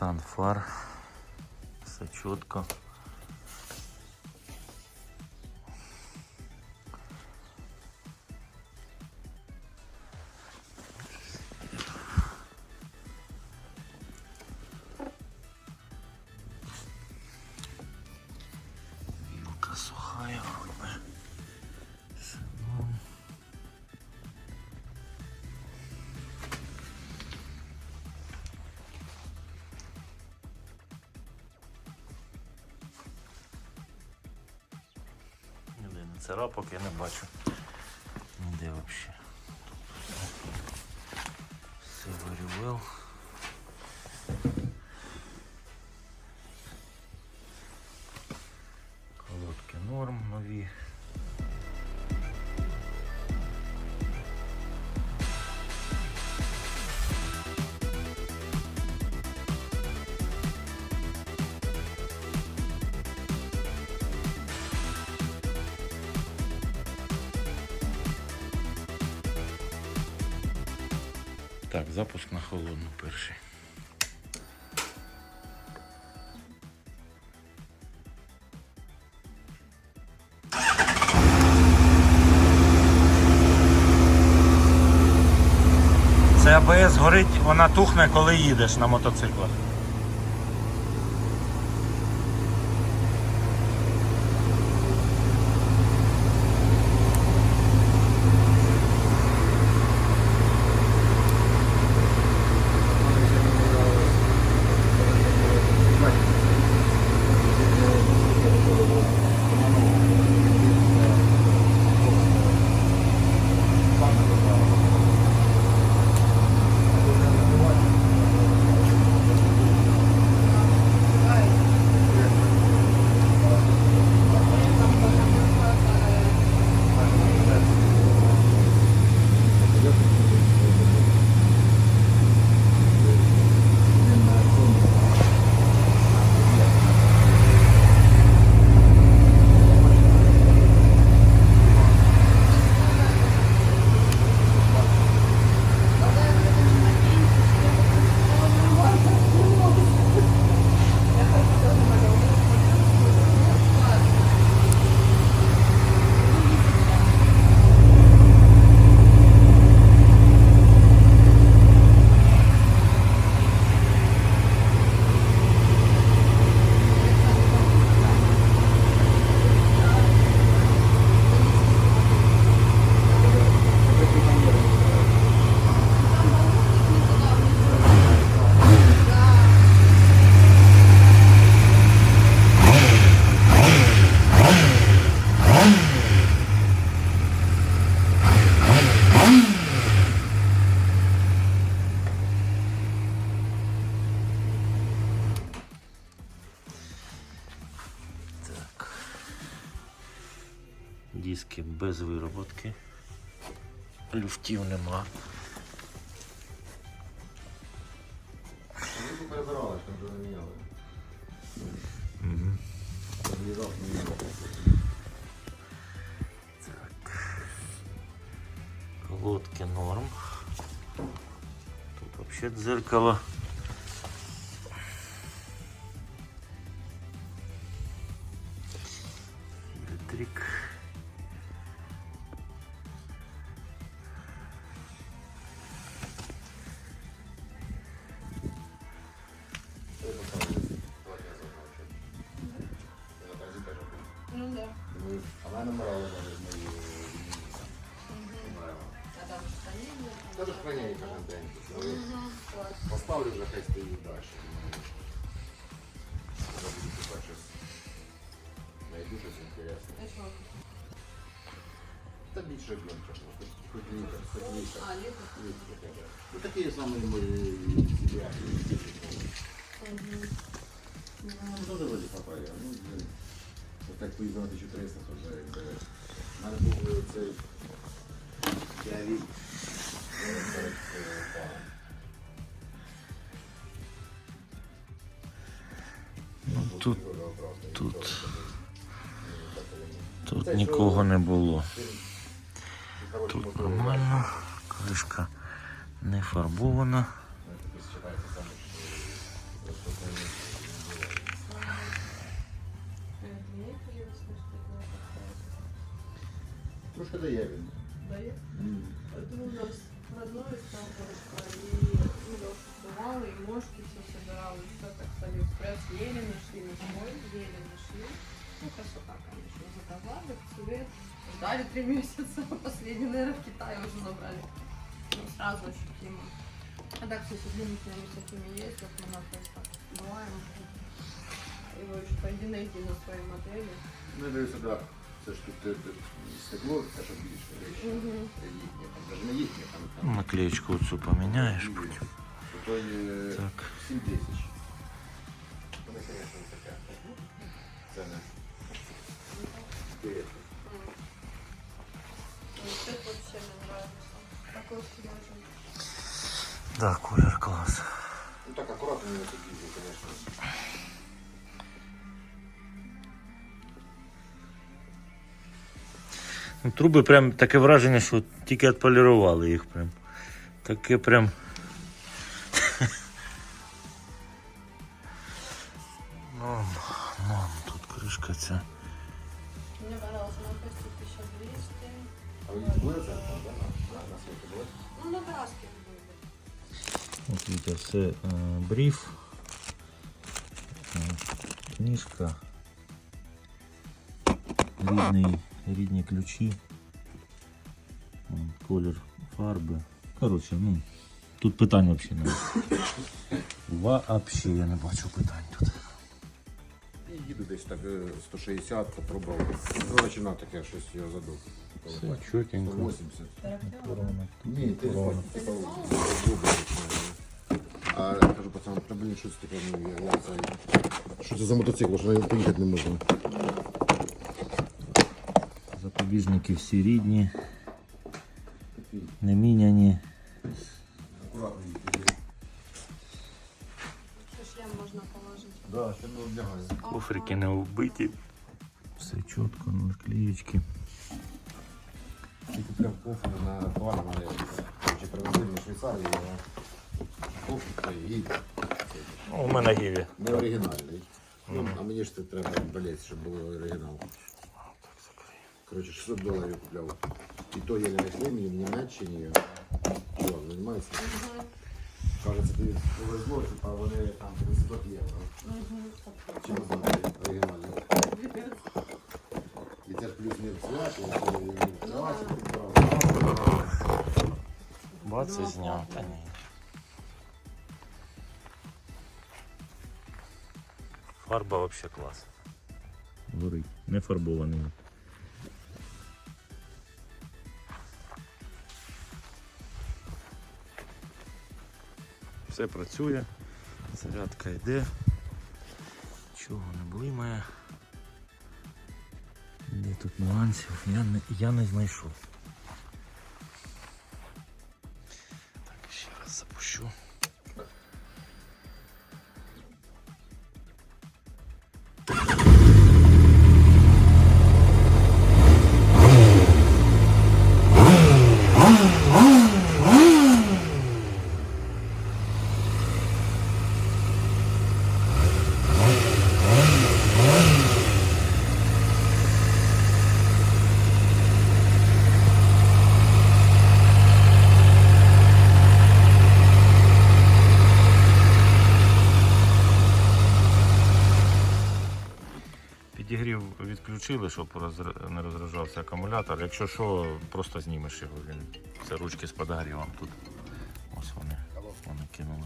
Стан фар. Все чітко. Царапок я не бачу. Ніде взагалі. Все вирівел. Колодки норм нові. Так, запуск на холодну перший. Це АБС горить, вона тухне, коли їдеш на мотоциклах. Диски без вироботки. Люфтів нема. Ну, тут разорвалось, там же меняли. Угу. Так. Колодки норм. Тут вообще дзеркало. что-то интересное. А что? Да бить шагнем просто. Хоть литр, хоть литр. А, лето. Литр хотя бы. Ну такие самые мы себя. Мгм. Ну, тоже вроде попали. Ну, блин. Вот так поїздили 1300 вже, якби. Надо було цей діаліз. Ну, тут, тут, тут нікого не було. Тут нормально, кришка не фарбована. Трошки дає. Дає? Это у нас родной ставка, и ну, Лёшу сдавала, и мошки все собирала, и все так с Алиэкспресс еле нашли, на свой еле нашли. Ну, красота, конечно, заказали, цвет. Ждали три месяца, последний, наверное, в Китае уже забрали. Ну, сразу ощутимо. А так все с длинными всякими есть, вот мы на просто бываем. Его еще пойди найти на своей модели. Ну, дивлюся, так. Це ж тут е, е, стекло, те, що більше речі. Мгм. Їхнє, там навіть не їхнє, там, там Наклеечку цю поміняєш. їхнє. То є Так. 7 тисяч. Вони, звісно, не таке. Це не. Інтересно. Ну, Цвет вообще мне нравится. Такой свежий. Да, колір клас. Ну так акуратно не тут їздить, Труби прям таке враження, що тільки відполірували їх прям. Таке прям. Ну, ну, тут кришка ця. Мне понравилось, на почти 1200. А це? на світі були? Ну, на краске. Ось Вітя, все е, бриф, е, книжка, рідний, рідні ключі, е, колір фарби. Коротше, ну, тут питань взагалі немає. Вообще я не бачу питань тут. І їду десь так е, 160 попробував. Коротше, на таке щось його задув. Все чотенько. 180. Ні, ти. А я кажу, пацан, та блін, що це таке, ну я, я це. Що це за мотоцикл, що на ньому поїхати не можна? Запобіжники всі рідні, не міняні. Кофрики не вбиті. Все чітко, наклеєчки. Тільки прям кофе на товар мене чи привезли на Швейцарії, а той і у мене гіві. не оригінальний. Ну, а мені ж це треба болець, щоб було оригінал. Коротше, 600 доларів купляв. І то є знайшли мені в Німеччині. Чувак, займається. Каже, це тобі повезло, типа вони там 500 євро. Чи не знаю, оригінальний. І це ж плюс не цвят, і кровати підправили. Бац і зняв. Та ні. Фарба вообще клас. Горить. Не фарбований. Все працює, зарядка йде, нічого не блимає. Де тут нюансів я не, я не знайшов. Підігрів відключили, щоб не розряджався акумулятор. Якщо що, просто знімеш його. Він це ручки з подогрівом тут. Ось вони. Вони кинули.